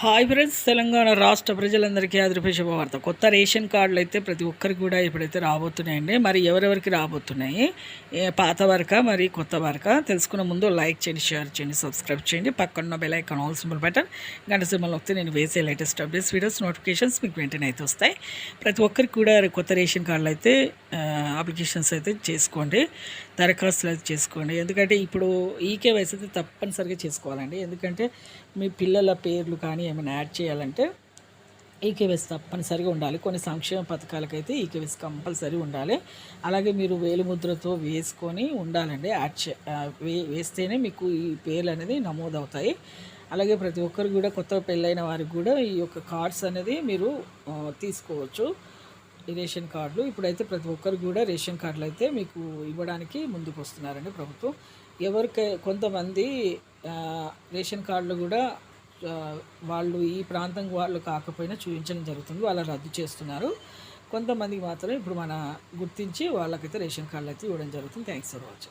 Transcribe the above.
Hi friends Telangana రాష్ట్ర ప్రజలందరికీ అదృపే శుభవార్త. కొత్త రేషన్ కార్డులు అయితే ప్రతి ఒక్కరికి కూడా ఇప్పుడైతే రాబోతున్నాయండి. మరి ఎవరెవరికి రాబోతున్నాయి? పాత వరక? మరి కొత్త వరక? తెలుసుకున్న ముందు లైక్ చేయండి షేర్ చేయండి సబ్స్క్రైబ్ చేయండి. పక్కన bell icon or symbol button గంట సింబల్ వస్తే నేను వేసే లేటెస్ట్ అప్డేట్స్ వీడియోస్ నోటిఫికేషన్స్ మీకు వెంటనే అయితే వస్తాయి. ప్రతి ఒక్కరికి కూడా కొత్త రేషన్ కార్డులు అయితే అప్లికేషన్స్ అయితే చేసుకోండి. దరఖాస్తులు అయితే చేసుకోండి. ఎందుకంటే ఇప్పుడు ఈకేవైసీ అయితే తప్పనిసరిగా చేసుకోవాలండి. ఎందుకంటే మీ పిల్లల పేర్లు కానీ ఏమైనా యాడ్ చేయాలంటే ఈకేవీఎస్ తప్పనిసరిగా ఉండాలి. కొన్ని సంక్షేమ పథకాలకైతే ఈకేవీఎస్ కంపల్సరీ ఉండాలి. అలాగే మీరు వేలిముద్రతో వేసుకొని ఉండాలండి. యాడ్ చే వే వేస్తేనే మీకు ఈ పేర్లు అనేది నమోదవుతాయి. అలాగే ప్రతి ఒక్కరు కూడా కొత్త పెళ్ళైన వారికి కూడా ఈ యొక్క కార్డ్స్ అనేది మీరు తీసుకోవచ్చు. ఈ రేషన్ కార్డులు. ఇప్పుడైతే ప్రతి ఒక్కరు కూడా రేషన్ కార్డులు అయితే మీకు ఇవ్వడానికి ముందుకు వస్తున్నారండి ప్రభుత్వం. ఎవరికి కొంతమంది రేషన్ కార్డులు కూడా వాళ్ళు ఈ ప్రాంతం వాళ్ళు కాకపోయినా చూపించడం జరుగుతుంది వాళ్ళ రద్దు చేస్తున్నారు. కొంతమందికి మాత్రం ఇప్పుడు మన గుర్తించి వాళ్ళకైతే రేషన్ కార్డులు అయితే ఇవ్వడం జరుగుతుంది. Thanks for watching